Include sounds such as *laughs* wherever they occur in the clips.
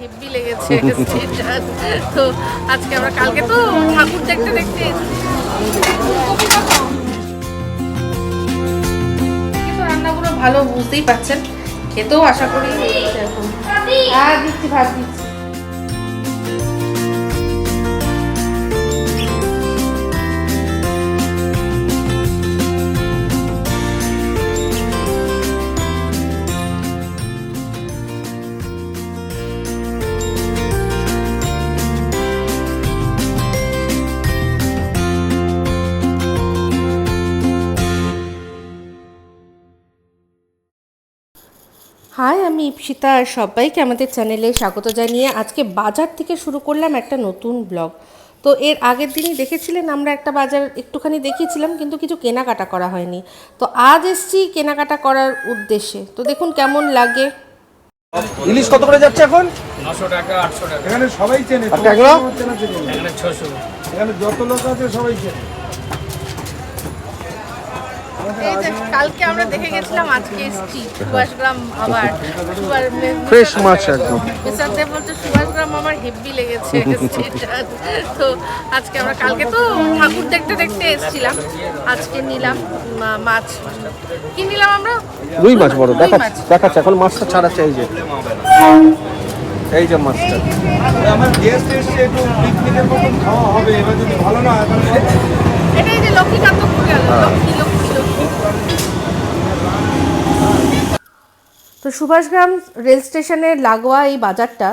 Heavy লেগেছে তো আজকে আমরা কালকে তো ঠাকুর দেখতে দেখতে। কিন্তু রান্নাগুলো ভালো বুঝতেই পাচ্ছেন খেতেও আশা করি। হ্যাঁ দিচ্ছি, ভাত দিচ্ছি। হাই আমি ইপসিতা আর সবাইকে আমাদের চ্যানেলে স্বাগত জানিয়ে আজকে বাজার থেকে শুরু করলাম একটা নতুন ব্লগ। তো এর আগের দিনই দেখেছিলেন আমরা একটা বাজার একটুখানি দেখিয়েছিলাম কিন্তু কিছু কেনাকাটা করা হয়নি। তো আজ এসছি কেনাকাটা করার উদ্দেশ্যে। তো দেখুন কেমন লাগে। ইলিশ কত করে যাচ্ছে এখন? নশো টাকা আটশো টাকা। এখানে সবাই চেনে। এখানে ছশো। এখানে যত লোক আছে সবাই চেনে। কালকে আমরা দেখে গেছিলাম আজকে এসছি সুভাষগ্রাম আবার ফ্রেশ মাছ একদম। মিস্টার দেব বলছে সুভাষগ্রাম আমার হেভি লেগেছে। *laughs* তো আজকে আমরা কালকে তো ঠাকুর দেখতে দেখতে এসেছিলাম। আজকে নিলাম মাছ। কি নিলাম আমরা? রুই মাছ বড় দেখাচ্ছে দেখাচ্ছে এখন মাছটা ছাড়াচ্ছে এই যে। এই যে মাছটা। আমার গেস্ট এসছে একটু পিকনিকের মতন খাওয়া হবে এবার যদি ভালো না তাহলে এটাই যে লক্ষ্মীকান্ত গেল। তো সুভাষগ্রাম রেল স্টেশনের লাগোয়া এই বাজারটা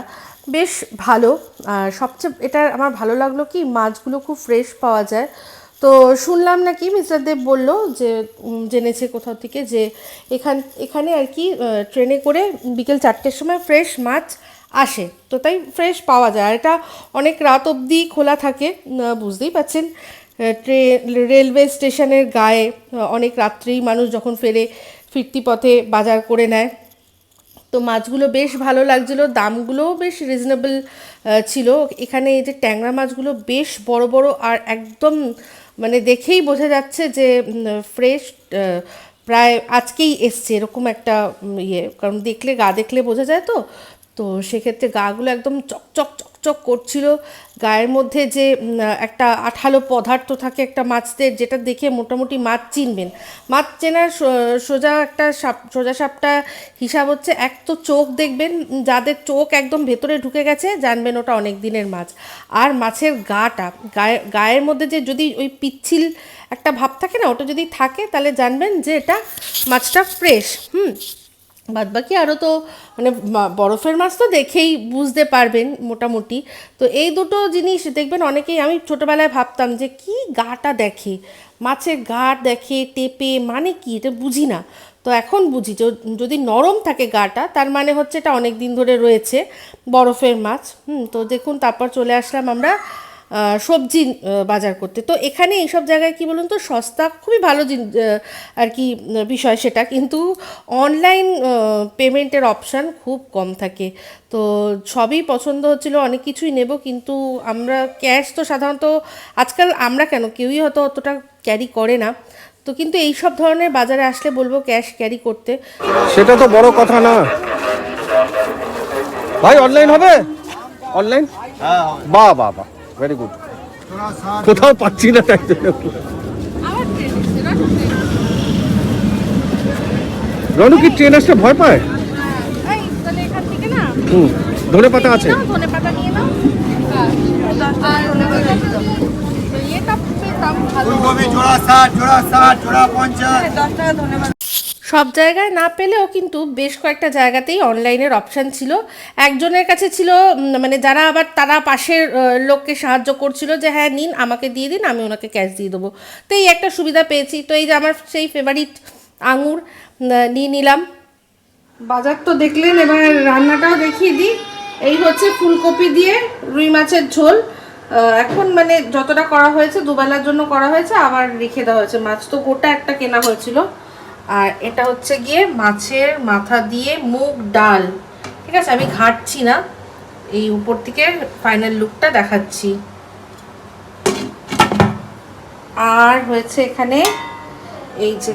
বেশ ভালো। আর সবচেয়ে এটা আমার ভালো লাগল কি, মাছগুলো খুব ফ্রেশ পাওয়া যায়। তো শুনলাম নাকি মিস্টার দেব বলল যে জেনেছে কোথাও থেকে যে এখান, এখানে আর কি ট্রেনে করে বিকেল চারটের সময় ফ্রেশ মাছ আসে। তো তাই ফ্রেশ পাওয়া যায়। আর এটা অনেক রাত অবধি খোলা থাকে বুঝতেই পাচ্ছেন ট্রেন রেলওয়ে স্টেশনের গায়ে অনেক রাত্রেই মানুষ যখন ফেরে ফিরতি পথে বাজার করে নেয়। তো মাছগুলো বেশ ভালো লাগছিল, দামগুলোও বেশ রিজনেবল ছিল। এখানে এই যে ট্যাংরা মাছগুলো বেশ বড় বড় আর একদম মানে দেখেই বোঝা যাচ্ছে যে ফ্রেশ প্রায় আজকেই এসছে এরকম একটা ইয়ে। কারণ দেখলে, গা দেখলে বোঝা যায় তো। তো সেক্ষেত্রে গাগুলো একদম চকচক চকচক করছিল। গায়ের মধ্যে যে একটা আঠালো পদার্থ থাকে একটা মাছদের, যেটা দেখে মোটামুটি মাছ চিনবেন। মাছ চেনার সোজা একটা সাপ, সোজা সাপটা হিসাব হচ্ছে এক তো চোখ দেখবেন, যাদের চোখ একদম ভেতরে ঢুকে গেছে, জানবেন ওটা অনেক দিনের মাছ। আর মাছের গাটা, গায়ে, গায়ের মধ্যে যে যদি ওই পিচ্ছিল একটা ভাব থাকে না, ওটা যদি থাকে, তাহলে জানবেন যে এটা মাছটা ফ্রেশ হুম। বাদ বাকি আরও তো মানে বরফের মাছ তো দেখেই বুঝতে পারবেন মোটামুটি। তো এই দুটো জিনিস দেখবেন অনেকেই আমি ছোটোবেলায় ভাবতাম যে কি গাটা দেখে, মাছের গাট দেখে, টেপে মানে কি? এটা বুঝি না। তো এখন বুঝি যদি নরম থাকে গাটা, তার মানে হচ্ছে এটা অনেক দিন ধরে রয়েছে বরফের মাছ। হুম, তো দেখুন, তারপর চলে আসলাম আমরা সবজি বাজার করতে। তো এখানে এইসব জায়গায় কি বলুন তো সস্তা খুবই ভালো জিন- আর কি বিষয় সেটা। কিন্তু অনলাইন পেমেন্টের অপশান খুব কম থাকে। তো সবই পছন্দ হচ্ছিল অনেক কিছুই নেব কিন্তু আমরা ক্যাশ তো সাধারণত আজকাল আমরা কেন? কেউই হয়তো অতটা ক্যারি করে না। তো কিন্তু এই সব ধরনের বাজারে আসলে বলব ক্যাশ ক্যারি করতে। সেটা তো বড় কথা না। ভাই অনলাইন হবে? অনলাইন বাহ বাহ বাহ। ভেরি গুড কোথাও পাচ্ছি না তাই জন্য। রনু কি ট্রেন আসতে ভয় পায়? এই তাহলে এখান থেকে না। হুম ধনে পাতা আছে। ধনে পাতা নিয়ে নাও। পেতাম ভালো। ফুলকপি জোড়া ষাট জোড়া ষাট জোড়া পঞ্চাশ। সব জায়গায় না পেলেও কিন্তু বেশ কয়েকটা জায়গাতেই অনলাইনের অপশান ছিল। একজনের কাছে ছিল মানে যারা আবার তারা পাশের লোককে সাহায্য করছিল যে হ্যাঁ নিন, আমাকে দিয়ে দিন, আমি ওনাকে ক্যাশ দিয়ে দেবো। তো এই একটা সুবিধা পেয়েছি। তো এই যে আমার সেই ফেভারিট আঙুর নিয়ে নিলাম। বাজার তো দেখলেন, এবার রান্নাটাও দেখিয়ে দিই। এই হচ্ছে ফুলকপি দিয়ে রুই মাছের ঝোল। এখন মানে যতটা করা হয়েছে, দুবেলার জন্য করা হয়েছে, আবার রেখে দেওয়া হয়েছে। মাছ তো গোটা একটা কেনা হয়েছিল। আর এটা হচ্ছে গিয়ে মাছের মাথা দিয়ে মুগ ডাল। ঠিক আছে? আমি ঘাটছি না। এই উপর থেকে ফাইনাল লুকটা দেখাচ্ছি। আর হয়েছে এখানে এই যে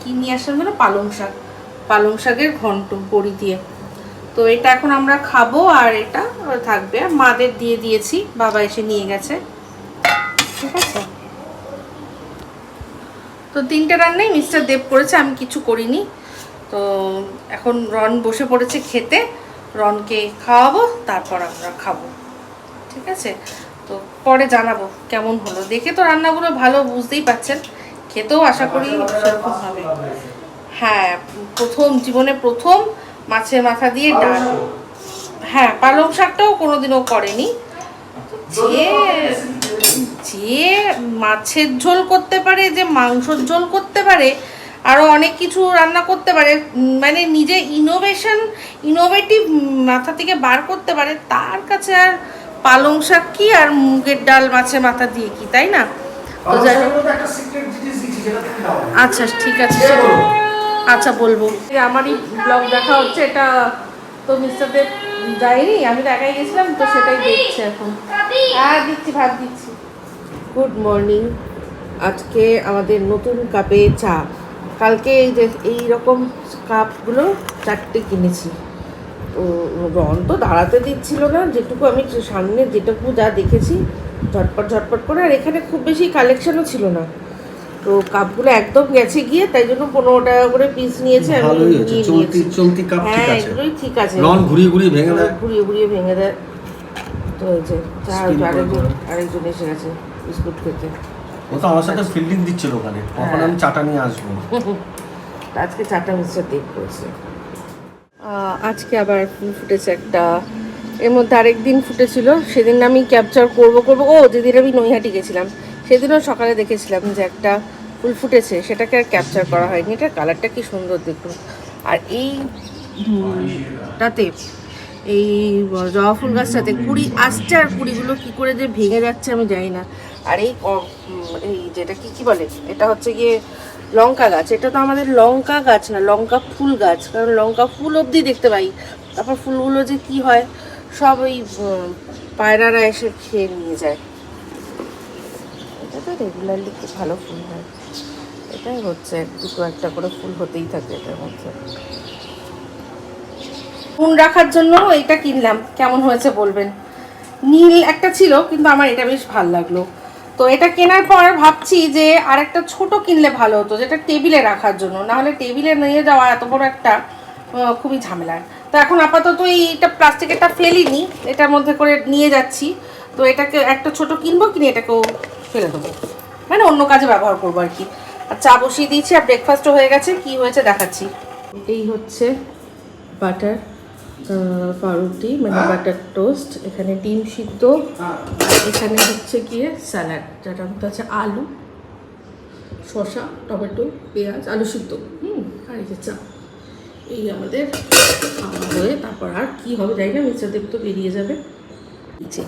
কি নিয়ে আসলাম মানে পালং শাক। পালং শাকের ঘন্ট বড়ি দিয়ে। তো এটা এখন আমরা খাব আর এটা থাকবে। মাদের দিয়ে দিয়েছি। বাবা এসে নিয়ে গেছে। ঠিক আছে? তো তিনটে রান্নাই মিস্টার দেব করেছে আমি কিছু করিনি। তো এখন রন বসে পড়েছে খেতে রনকে খাওয়াবো তারপর আমরা খাব। ঠিক আছে? তো পরে জানাব কেমন হলো। দেখে তো রান্নাগুলো ভালো বুঝতেই পাচ্ছেন খেতেও আশা করি সেরকম হবে। হ্যাঁ প্রথম জীবনে প্রথম মাছের মাথা দিয়ে ডাল। হ্যাঁ পালং শাকটাও কোনোদিনও করেনি। যে যে মাছের ঝোল করতে পারে যে মাংসর ঝোল করতে পারে আরও অনেক কিছু রান্না করতে পারে মানে নিজে ইনোভেশন ইনোভেটিভ মাথা থেকে বার করতে পারে তার কাছে আর পালং শাক কি আর মুগের ডাল মাছের মাথা দিয়ে কি তাই না? তো যাই আচ্ছা ঠিক আছে। আচ্ছা বলব। এই আমারই ব্লগ দেখা হচ্ছে এটা তো মিস্টার দেব যায়নি আমি তো একাই গেছিলাম তো সেটাই দেখছি এখন। হ্যাঁ দিচ্ছি ভাত দিচ্ছি। Good morning. আজকে আমাদের নতুন কাপে চা। কালকে এই যে এই রকম কাপগুলো চারটে কিনেছি। তো রন তো দাঁড়াতে দিচ্ছিল না যেটুকু আমি সামনে যেটুকু যা দেখেছি ঝটপট ঝটপট করে। আর এখানে খুব বেশি কালেকশনও ছিল না। তো কাপগুলো একদম গেছে গিয়ে তাই জন্য পনেরো টাকা করে পিস নিয়েছে আমি নিয়ে নিয়েছি। হ্যাঁ এগুলোই ঠিক আছে। রন ঘুরিয়ে ঘুরিয়ে ভেঙে দেয়। ঘুরিয়ে ঘুরিয়ে ভেঙে দেয়। তো যে চা আরেকজন আরেকজন এসে গেছে। বিস্কুট খেতে। ও তো আমার সাথে ফিল্ডিং দিচ্ছিল ওখানে। কখন আমি চাটা নিয়ে আসব। *laughs* আজকে চারটা মিস্টার দেব করেছে আজকে আবার ফুল ফুটেছে একটা এর মধ্যে আরেক দিন ফুটেছিল। সেদিন আমি ক্যাপচার করব করব। ও যেদিন আমি নৈহাটি গেছিলাম সেদিনও সকালে দেখেছিলাম যে একটা ফুল ফুটেছে। সেটাকে আর ক্যাপচার করা হয়নি। এটার কালারটা কি সুন্দর দেখুন। আর এই টাতে এই জবা ফুল গাছটাতে কুড়ি আসছে আর কুড়িগুলো কী করে যে ভেঙে যাচ্ছে আমি জানি না। আর এই এই যেটা কি কি বলে? এটা হচ্ছে গিয়ে লঙ্কা গাছ। এটা তো আমাদের লঙ্কা গাছ না, লঙ্কা ফুল গাছ। কারণ লঙ্কা ফুল অবধি দেখতে পাই। তারপর ফুলগুলো যে কি হয়, সব ওই পায়রারা এসে খেয়ে নিয়ে যায়। এটা তো রেগুলারলি খুব ভালো ফুল হয়। এটাই হচ্ছে, দুটো একটা করে ফুল হতেই থাকে এটার মধ্যে। ফুল রাখার জন্য এটা কিনলাম। কেমন হয়েছে বলবেন? নীল একটা ছিল, কিন্তু আমার এটা বেশ ভালো লাগল। তো এটা কেনার পর ভাবছি যে আর একটা ছোট কিনলে ভালো হতো, যেটা টেবিলে রাখার জন্য। না হলে টেবিলে নিয়ে যাওয়া এত বড় একটা খুবই ঝামেলার। তো এখন আপাতত এইটা প্লাস্টিকেরটা ফেলিনি, এটার মধ্যে করে নিয়ে যাচ্ছি। তো এটাকে একটা ছোট কিনবো, কিনে এটাকেও ফেলে দেবো। মানে অন্য কাজে ব্যবহার করব আর কি। আর চা বসিয়ে দিয়েছি, আর ব্রেকফাস্টও হয়ে গেছে, কি হয়েছে দেখাচ্ছি। এই হচ্ছে বাটার পাউরুটি মানে বাটার টোস্ট, এখানে ডিম সিদ্ধ, এখানে হচ্ছে গিয়ে স্যালাড, যার মধ্যে আছে আলু, শসা, টমেটো, পেঁয়াজ, আলু সিদ্ধ, হুম, আর যে চা। এই আমাদের খাওয়া হয়ে, তারপর আর কী হবে জানি না, মিস্টার দেব তো বেরিয়ে যাবে। যে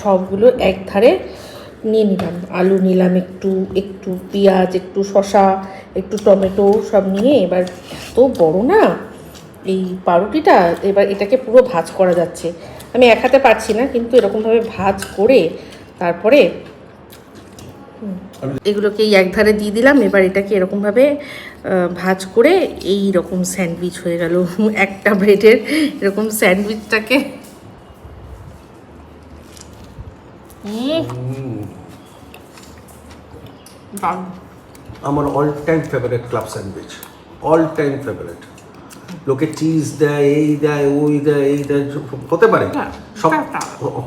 সবগুলো এক ধারে নিয়ে নিলাম। আলু নিলাম একটু একটু পেঁয়াজ, একটু শসা, একটু টমেটো সব নিয়ে, এবার এত বড় না এই পাউরুটিটা এবার এটাকে পুরো ভাজ করা যাচ্ছে। আমি এক হাতে পারছি না কিন্তু এরকমভাবে ভাজ করে তারপরে এগুলোকে এই এক ধারে দিয়ে দিলাম এবার এটাকে এরকমভাবে ভাজ করে এই রকম স্যান্ডউইচ হয়ে গেল। একটা ব্রেডের এরকম স্যান্ডউইচটাকে। আমার all time favourite club sandwich all time favourite লোকে চিজ দেয় এই দেয় ওই দেয় এই দেয় হতে পারে। সব।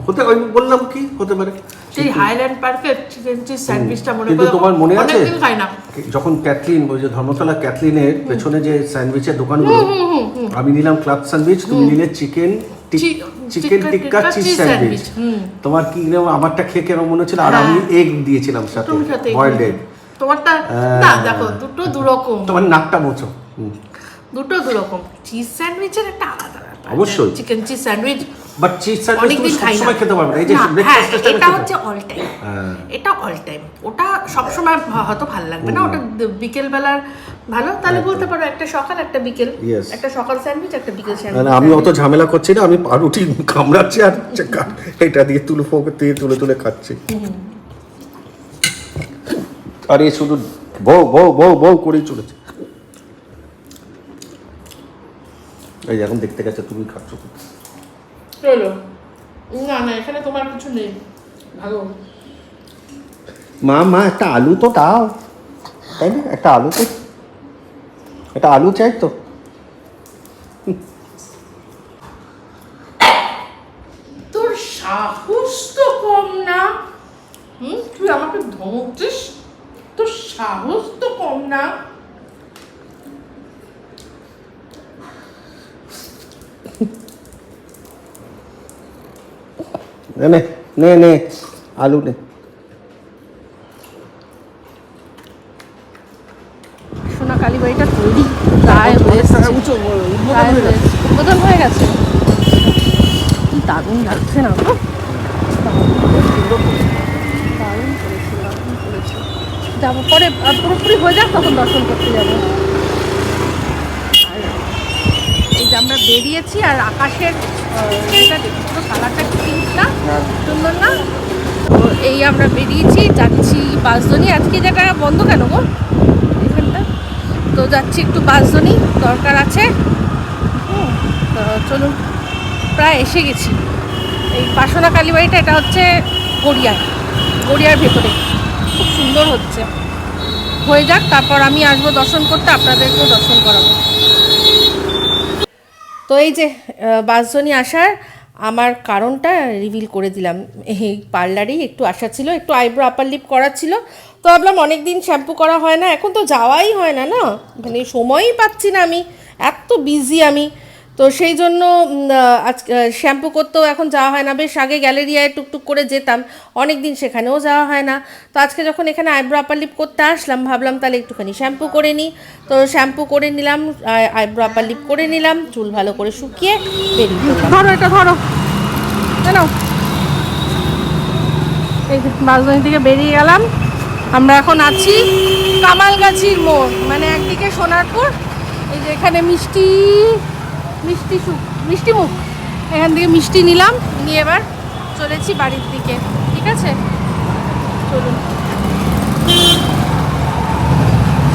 হতে আমি বললাম কি হতে পারে। সেই হাইল্যান্ড পার্কের চিকেন চিজ স্যান্ডউইচটা মনে কিন্তু তোমার মনে আছে? যখন ক্যাথলিন ওই যে ধর্মতলা ক্যাথলিনের পেছনে যে স্যান্ডউইচের দোকানগুলো আমি নিলাম ক্লাব স্যান্ডউইচ তুমি নিলে chicken chicken tikka cheese sandwich তোমার কি আমারটা খেয়ে কেরম মনে হচ্ছিল? আর হ্যাঁ। আমি এগ দিয়েছিলাম সাথে বয়েলড এগ তোমারটা। না দেখো দুটো দুরকম। তোমার নাকটা মোছো। দুটো চিজ স্যান্ডউইচের একটা আলাদা ব্যাপার। অবশ্যই। Chicken cheese sandwich but cheese sandwich তুমি খেতে পারবে না। এই যে হ্যাঁ এটা হচ্ছে অল টাইম হ্যাঁ। এটা অল টাইম ওটা হয়তো ভালো লাগবে না। ওটা বিকেল বেলার ভালো। তাহলে বলতে পারো একটা সকাল একটা বিকেল। একটা সকাল স্যান্ডউইচ একটা বিকেল স্যান্ডউইচ আমি অত ঝামেলা করছি না। আমি পাউরুটি কামড়াচ্ছি আর এটা দিয়ে তুলে ফোক দিয়ে তুলে তুলে খাচ্ছি। আর এ শুধু বউ বউ বউ বউ করেই চলেছে। এই এখন দেখতে গেছে তুমি খাচ্ছ চলো। না না এখানে তোমার কিছু নেই। ভালো। মা মা একটা আলু তো দাও। তাই না? একটা আলু তো। একটা আলু চাই তো। তোর সাহস তো কম না। হুম তুই আমাকে ধমক দিস? তোর সাহস তো কম না। নে নে নে নে আলু নে সোনা কালীবাড়িটা তৈরি। প্রায় হয়েছে। প্রায় হয়েছে। উদ্বোধন হয়ে গেছে। কি দারুণ লাগছে না গো? দারুণ করেছে দারুণ করেছে। যাব পরে পুরোপুরি হয়ে যাক তখন দর্শন করতে যাব। আমরা বেরিয়েছি আর আকাশের এটা দেখি কালারটা কি না সুন্দর না? তো এই আমরা বেরিয়েছি যাচ্ছি বাসজনি আজকে জায়গা বন্ধ কেন গো? এখানটা তো যাচ্ছি একটু বাসজনি দরকার আছে। হুম, তো চলুন প্রায় এসে গেছি। এই বাসনা কালীবাড়িটা এটা হচ্ছে গড়িয়ার। গড়িয়ার ভেতরে। খুব সুন্দর হচ্ছে। হয়ে যাক তারপর আমি আসব দর্শন করতে আপনাদেরকেও দর্শন করাবো। তো এই যে আহ, বাসজনী আসার আমার কারণটা রিভিল করে দিলাম। এই পার্লারেই একটু আসা ছিল একটু আইব্রো আপার লিপ করা ছিল। তো ভাবলাম অনেক দিন শ্যাম্পু করা হয় না এখন তো যাওয়াই হয় না না? মানে সময়ই পাচ্ছি না আমি এত বিজি আমি। তো সেই জন্য আজ শ্যাম্পু করতেও এখন যাওয়া হয় না। বেশ আগে গ্যালেরিয়ায় টুকটুক করে যেতাম অনেক দিন সেখানেও যাওয়া হয় না। তো আজকে যখন এখানে আইব্রো আপার লিপ করতে আসলাম, ভাবলাম তাহলে একটুখানি শ্যাম্পু করে নিই। তো শ্যাম্পু করে নিলাম আইব্রো আপার লিপ করে নিলাম, চুল ভালো করে শুকিয়ে বেরিয়ে ধরো এটা, ধরো। কেন? এই থেকে বেরিয়ে গেলাম। আমরা এখন আছি কামালগাছির মোড় মানে একদিকে সোনারপুর, এই যে এখানে মিষ্টি মিষ্টি সুখ মিষ্টি মুখ। এখান থেকে মিষ্টি নিলাম, নিয়ে এবার চলেছি বাড়ির দিকে, ঠিক আছে? চলুন।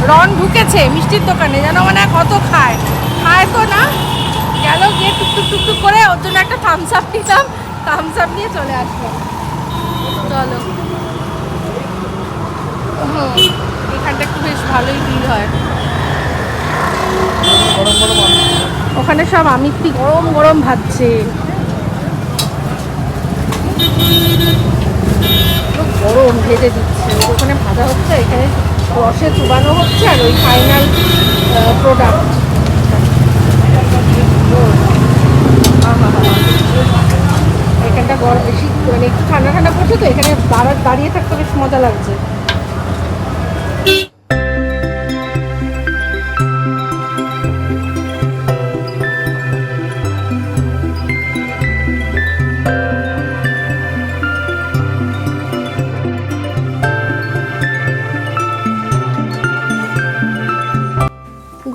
রন ঢুকেছে মিষ্টির দোকানে, যেন মানে কত খায়। খায় তো না, গেল গিয়ে টুকটুক টুকটুক করে ওর জন্য একটা থামস আপ নিলাম থামস আপ নিয়ে চলে আসলাম চলো। এখানটা একটু বেশ ভালোই ভিড় হয়। ওখানে সব আমিত্তি গরম গরম ভাজছে। গরম ভেজে দিচ্ছে। ওখানে ভাজা হচ্ছে, এখানে রসে চুবানো হচ্ছে আর ওই ফাইনাল প্রোডাক্ট এখানটা গরম বেশি মানে একটু ঠান্ডা ঠান্ডা পড়ছে তো, এখানে দাঁড়া দাঁড়িয়ে থাকতে বেশ মজা লাগছে।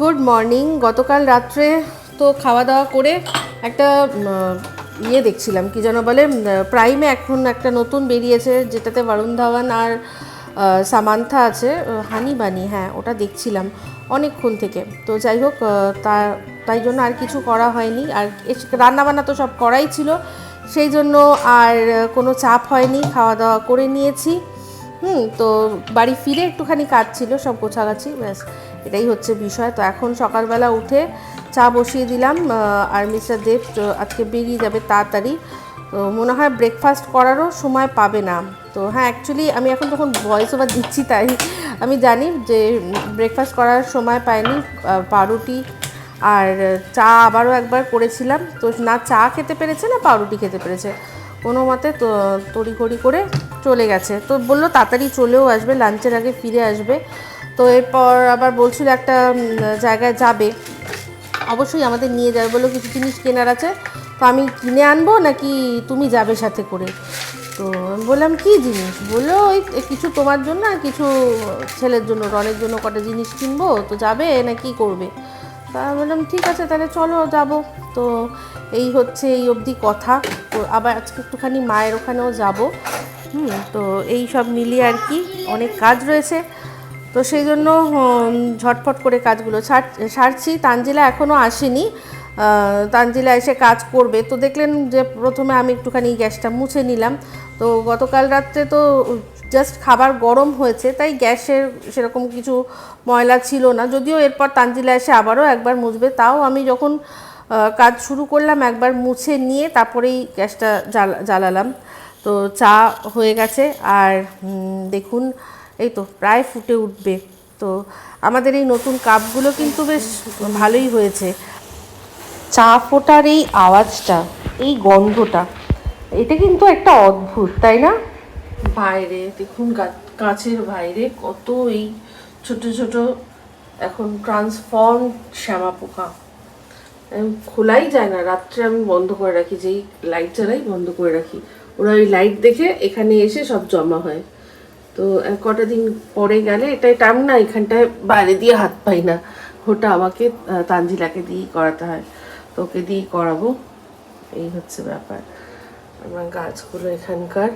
Good morning. গতকাল রাত্রে তো খাওয়া দাওয়া করে একটা ইয়ে দেখছিলাম, কি যেন বলে প্রাইমে এখন একটা নতুন বেরিয়েছে, যেটাতে বরুণ ধাওয়ান আর সামান্থা আছে হানি বানি হ্যাঁ ওটা দেখছিলাম অনেকক্ষণ থেকে। তো যাই হোক তা, তাই জন্য আর কিছু করা হয়নি। আর রান্নাবান্না তো সব করাই ছিল, সেই জন্য আর কোনো চাপ হয়নি খাওয়া দাওয়া করে নিয়েছি। হুম, তো বাড়ি ফিরে একটুখানি কাজ ছিল, সব গোছাগাছি, ব্যাস। এটাই হচ্ছে বিষয়। তো এখন সকালবেলা উঠে চা বসিয়ে দিলাম আর মিস্টার দেব আজকে বেরিয়ে যাবে তাড়াতাড়ি। তো মনে হয় ব্রেকফাস্ট করারও সময় পাবে না। তো হ্যাঁ অ্যাকচুয়ালি আমি এখন যখন ভয়েস ওভার দিচ্ছি তাই, আমি জানি যে ব্রেকফাস্ট করার সময় পাইনি পাউরুটি আর চা আবারও একবার করেছিলাম। তো না চা খেতে পেরেছে না পাউরুটি খেতে পেরেছে। কোনো মতে তো তড়িঘড়ি করে চলে গেছে। তো বলল তাড়াতাড়ি চলেও আসবে লাঞ্চের আগে ফিরে আসবে। তো এরপর আবার বলছিল একটা জায়গায় যাবে। অবশ্যই আমাদের নিয়ে যাবে বলল কিছু জিনিস কেনার আছে। তো আমি কিনে আনব নাকি তুমি যাবে সাথে করে? তো বললাম, কি জিনিস? বলল, ওই কিছু তোমার জন্য আর কিছু ছেলের জন্য, রনের জন্য কটা জিনিস কিনবো। তো যাবে না কি করবে? তা বললাম, ঠিক আছে, তাহলে চলো, যাব। তো এই হচ্ছে এই অবধি কথা। তো আবার আজকে একটুখানি মায়ের ওখানেও যাব। হুম, তো এই সব মিলিয়ে আর কি অনেক কাজ রয়েছে। তো সেই জন্য ঝটফট করে কাজগুলো সারছি। তানজিলা এখনও আসেনি। তানজিলা এসে কাজ করবে। তো দেখলেন যে প্রথমে আমি একটুখানি গ্যাসটা মুছে নিলাম। তো গতকাল রাত্রে তো জাস্ট খাবার গরম হয়েছে, তাই গ্যাসের সেরকম কিছু ময়লা ছিল না। যদিও এরপর তানজিলা এসে আবারও একবার মুছবে, তাও আমি যখন কাজ শুরু করলাম একবার মুছে নিয়ে তারপরেই গ্যাসটা জ্বালা- জ্বালালাম। তো চা হয়ে গেছে। আর দেখুন এই তো প্রায় ফুটে উঠবে। তো আমাদের এই নতুন কাপগুলো কিন্তু বেশ ভালোই হয়েছে। চা ফোটার এই আওয়াজটা, এই গন্ধটা, এটা কিন্তু একটা অদ্ভুত, তাই না? বাইরে দেখুন কাঁচের বাইরে কত এই ছোট ছোট এখন ট্রান্সফর্ম শ্যামা পোকা। খোলাই যায় না, রাত্রে আমি বন্ধ করে রাখি, যেই লাইট জ্বালাই বন্ধ করে রাখি। ওরা ওই লাইট দেখে এখানে এসে সব জমা হয়। তো কটা দিন পরে গেলে এটা টাইম না, এখানটায় বাইরে দিয়ে হাত পাই না। ওটা আমাকে তানজিলাকে দিয়েই করাতে হয়। তো ওকে দিয়েই করাবো। এই হচ্ছে ব্যাপার। আমার গাছগুলো এখানকার।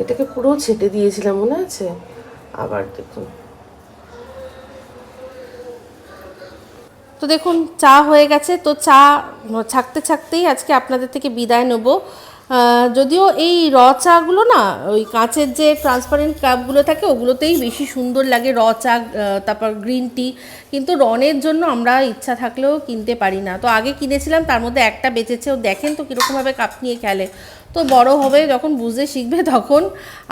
এটাকে পুরো ছেটে দিয়েছিলাম, মনে আছে? আবার দেখুন। তো দেখুন, চা হয়ে গেছে। তো চা ছাকতে ছাকতেই আজকে আপনাদের থেকে বিদায় নেব। যদিও এই র চাগুলো না, ওই কাঁচের যে ট্রান্সপারেন্ট কাপগুলো থাকে, ওগুলোতেই বেশি সুন্দর লাগে র চা তারপর গ্রিন টি কিন্তু রনের জন্য আমরা ইচ্ছা থাকলেও কিনতে পারি না। তো আগে কিনেছিলাম, তার মধ্যে একটা বেঁচেছে। ও দেখেন তো কীরকমভাবে কাপ নিয়ে খেলে। তো বড় হবে, যখন বুঝতে শিখবে *laughs* তখন।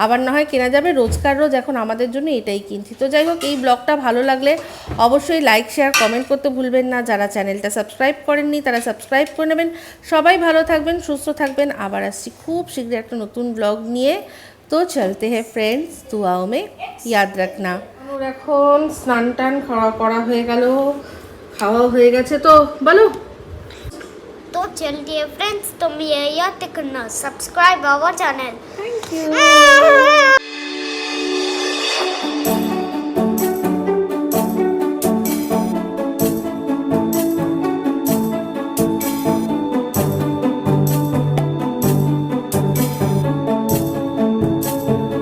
আবার না হয় কেনা যাবে রোজকার রোজ, এখন আমাদের জন্য এটাই কিনছি। তো যাই হোক, এই ব্লগটা ভালো লাগলে অবশ্যই লাইক শেয়ার কমেন্ট করতে ভুলবেন না। যারা চ্যানেলটা সাবস্ক্রাইব করেননি, তারা সাবস্ক্রাইব করে নেবেন। সবাই ভালো থাকবেন, সুস্থ থাকবেন। আবার আসছি খুব শীঘ্রই একটা নতুন ব্লগ নিয়ে। তো চলতে হে ফ্রেন্ডস দুয়াও মে ইয়াদ রাখনা। ওর এখন স্নান টান খাওয়া করা হয়ে গেল খাওয়া হয়ে গেছে তো, বলো। चलिए फ्रेंड्स तुम ये याद करना। Subscribe our channel. Thank you *laughs*